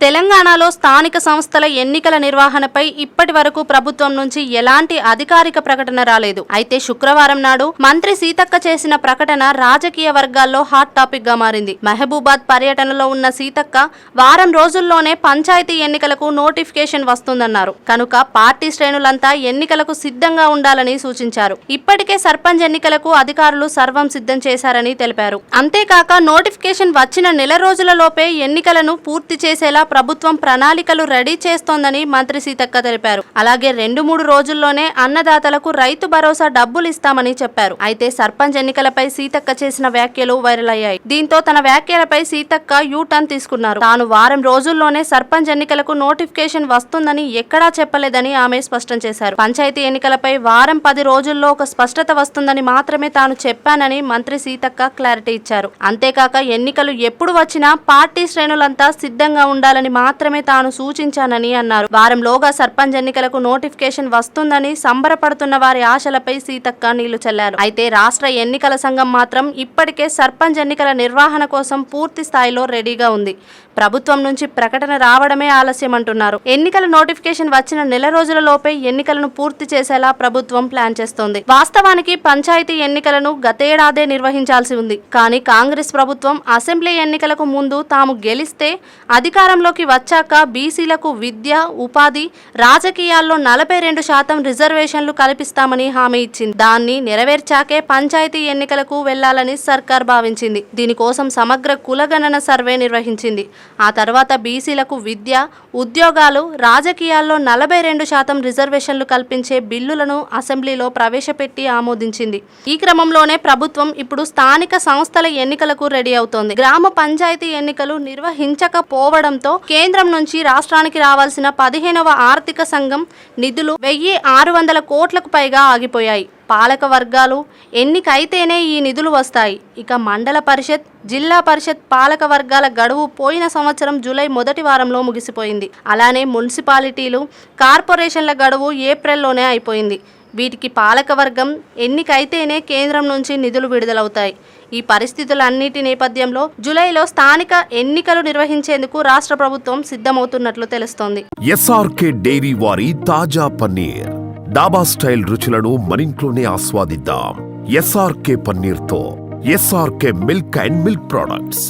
తెలంగాణలో స్థానిక సంస్థల ఎన్నికల నిర్వహణపై ఇప్పటి వరకు ప్రభుత్వం నుంచి ఎలాంటి అధికారిక ప్రకటన రాలేదు. అయితే శుక్రవారం నాడు మంత్రి సీతక్క చేసిన ప్రకటన రాజకీయ వర్గాల్లో హాట్ టాపిక్గా మారింది. మహబూబాద్ పర్యటనలో ఉన్న సీతక్క వారం రోజుల్లోనే పంచాయతీ ఎన్నికలకు నోటిఫికేషన్ వస్తుందన్నారు. కనుక పార్టీ శ్రేణులంతా ఎన్నికలకు సిద్ధంగా ఉండాలని సూచించారు. ఇప్పటికే సర్పంచ్ ఎన్నికలకు అధికారులు సర్వం సిద్ధం చేశారని తెలిపారు. అంతేకాక నోటిఫికేషన్ వచ్చిన నెల రోజులలోపే ఎన్నికలను పూర్తి చేసేలా ప్రభుత్వం ప్రణాళికలు రెడీ చేస్తోందని మంత్రి సీతక్క తెలిపారు. అలాగే రెండు మూడు రోజుల్లోనే అన్నదాతలకు రైతు భరోసా డబ్బులు ఇస్తామని చెప్పారు. అయితే సర్పంచ్ ఎన్నికలపై సీతక్క చేసిన వ్యాఖ్యలు వైరల్ అయ్యాయి. దీంతో తన వ్యాఖ్యలపై సీతక్క యూ టర్న్ తీసుకున్నారు. తాను వారం రోజుల్లోనే సర్పంచ్ ఎన్నికలకు నోటిఫికేషన్ వస్తుందని ఎక్కడా చెప్పలేదని ఆమె స్పష్టం చేశారు. పంచాయతీ ఎన్నికలపై వారం పది రోజుల్లో ఒక స్పష్టత వస్తుందని మాత్రమే తాను చెప్పానని మంత్రి సీతక్క క్లారిటీ ఇచ్చారు. అంతేకాక ఎన్నికలు ఎప్పుడు వచ్చినా పార్టీ శ్రేణులంతా సిద్ధంగా ఉండాలి ఉండాలని మాత్రమే తాను సూచించానని అన్నారు. వారంలోగా సర్పంచ్ ఎన్నికలకు నోటిఫికేషన్ వస్తుందని సంబరపడుతున్న వారి ఆశలపై సీతక్క నీళ్ళు చల్లారు. అయితే రాష్ట్ర ఎన్నికల సంఘం మాత్రం ఇప్పటికే సర్పంచ్ ఎన్నికల నిర్వహణ కోసం పూర్తి స్థాయిలో రెడీగా ఉంది. ప్రభుత్వం నుంచి ప్రకటన రావడమే ఆలస్యం అంటున్నారు ఎన్నికల నోటిఫికేషన్ వచ్చిన నెల రోజుల లోపే ఎన్నికలను పూర్తి చేసేలా ప్రభుత్వం ప్లాన్ చేస్తోంది. వాస్తవానికి పంచాయతీ ఎన్నికలను గతేడాదే నిర్వహించాల్సి ఉంది. కానీ కాంగ్రెస్ ప్రభుత్వం అసెంబ్లీ ఎన్నికలకు ముందు తాము గెలిస్తే అధికారంలో అధికారంలోకి వచ్చాక బీసీలకు విద్య ఉపాధి రాజకీయాల్లో నలభై రెండు శాతం రిజర్వేషన్లు కల్పిస్తామని హామీ ఇచ్చింది. దాన్ని నెరవేర్చాకే పంచాయతీ ఎన్నికలకు వెళ్ళాలని సర్కార్ భావించింది. దీనికోసం సమగ్ర కులగణన సర్వే నిర్వహించింది. ఆ తర్వాత బీసీలకు విద్య ఉద్యోగాలు రాజకీయాల్లో నలభై రెండు శాతం రిజర్వేషన్లు కల్పించే బిల్లులను అసెంబ్లీలో ప్రవేశపెట్టి ఆమోదించింది. ఈ క్రమంలోనే ప్రభుత్వం ఇప్పుడు స్థానిక సంస్థల ఎన్నికలకు రెడీ అవుతోంది. గ్రామ పంచాయతీ ఎన్నికలు నిర్వహించకపోవడంతో కేంద్రం నుంచి రాష్ట్రానికి రావాల్సిన పదిహేనవ ఆర్థిక సంఘం నిధులు వెయ్యి ఆరు వందల కోట్లకు పైగా ఆగిపోయాయి. పాలక వర్గాలు ఎన్నికైతేనే ఈ నిధులు వస్తాయి. ఇక మండల పరిషత్ జిల్లా పరిషత్ పాలక వర్గాల గడువు పోయిన సంవత్సరం జూలై మొదటి వారంలో ముగిసిపోయింది. అలానే మున్సిపాలిటీలు కార్పొరేషన్ల గడువు ఏప్రిల్లోనే అయిపోయింది. వీటికి పాలకవర్గం ఎన్నికైతేనే కేంద్రం నుంచి నిధులు విడుదలవుతాయి. ఈ పరిస్థితులన్నిటి నేపథ్యంలో జూలైలో స్థానిక ఎన్నికలు నిర్వహించేందుకు రాష్ట్ర ప్రభుత్వం సిద్ధమవుతున్నట్లు తెలుస్తోంది. ఎస్ఆర్కే డైరీ వారి తాజా పన్నీర్. డాబా స్టైల్ రుచులను మనింట్లోనే ఆస్వాదిద్దాం. SRK పన్నీర్తో SRK milk and milk products.